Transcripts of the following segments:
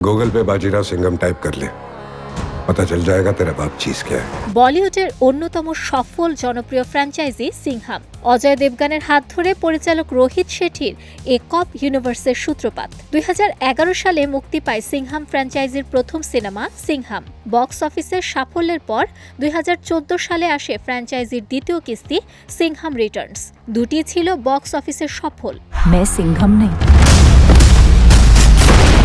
Google पे Bajirao Singham type कर ले पता चल जाएगा तेरा बाप चीज क्या है বলিউডের অন্যতম সফল জনপ্রিয় ফ্র্যাঞ্চাইজি সিংহাম অজয় দেবগানের হাত ধরে পরিচালক রোহিত শেঠির একপ ইউনিভার্সের সূত্রপাত দুই সালে মুক্তি পায় সিংহাম ফ্র্যাঞ্চাইজির প্রথম সিনেমা সিংহাম বক্স অফিসের সাফল্যের পর দুই সালে আসে ফ্র্যাঞ্চাইজির দ্বিতীয় কিস্তি সিংহাম রিটার্নস দুটি ছিল বক্স অফিসের সফল मैं सिंघम नहीं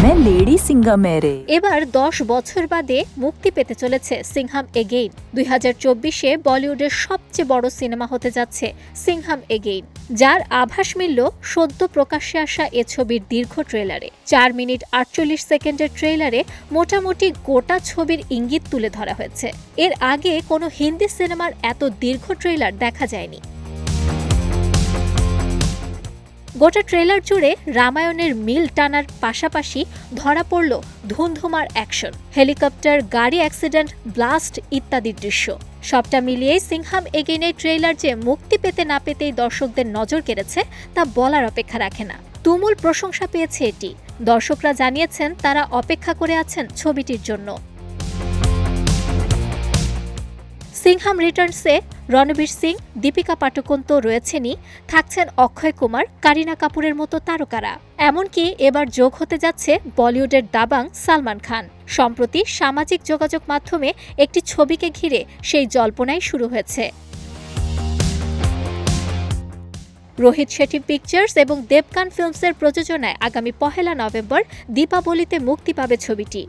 मैं लेडी সিঙ্গামেরে এবার দশ বছর বাদে মুক্তি পেতে চলেছে সিংহাম এগেইন দুই হাজার চব্বিশে বলিউডের সবচেয়ে বড় সিনেমা হতে যাচ্ছে সিংহাম এগেইন যার আভাস মিলল সদ্য প্রকাশ্যে আসা এ ছবির দীর্ঘ ট্রেলারে। চার মিনিট আটচল্লিশ সেকেন্ডের ট্রেলারে মোটামুটি গোটা ছবির ইঙ্গিত তুলে ধরা হয়েছে। এর আগে কোনো হিন্দি সিনেমার এত দীর্ঘ ট্রেলার দেখা যায়নি। গোটা ট্রেলার জুড়ে রামায়ণের মিল টানার পাশাপাশি ধরা পড়ল ধুমধুমার অ্যাকশন, হেলিকপ্টার, গাড়ি অ্যাক্সিডেন্ট, ব্লাস্ট ইত্যাদি দৃশ্য। সবটা মিলিয়ে সিংহাম এগেইনের ট্রেলার যে মুক্তি পেতে না পেতেই দর্শকদের নজর কেড়েছে, তা বলার অপেক্ষা রাখে না। তুমুল প্রশংসা পেয়েছে এটি। দর্শকরা জানিয়েছেন, তারা অপেক্ষা করে আছেন ছবিটির জন্য। সিংহাম রিটার্নসে রণবীর সিং, দীপিকা পাটুকোন তো রয়েছেনই, থাকছেন অক্ষয় কুমার, কারিনা কাপুরের মতো তারকারা। এমনকি এবার যোগ হতে যাচ্ছে বলিউডের দাবাং সালমান খান। সম্প্রতি সামাজিক যোগাযোগ মাধ্যমে একটি ছবিকে ঘিরে সেই জল্পনাই শুরু হয়েছে। রোহিত শেঠি পিকচার্স এবং দেবকান ফিল্মসের প্রযোজনায় আগামী পহেলা নভেম্বর দীপাবলিতে মুক্তি পাবে ছবিটি।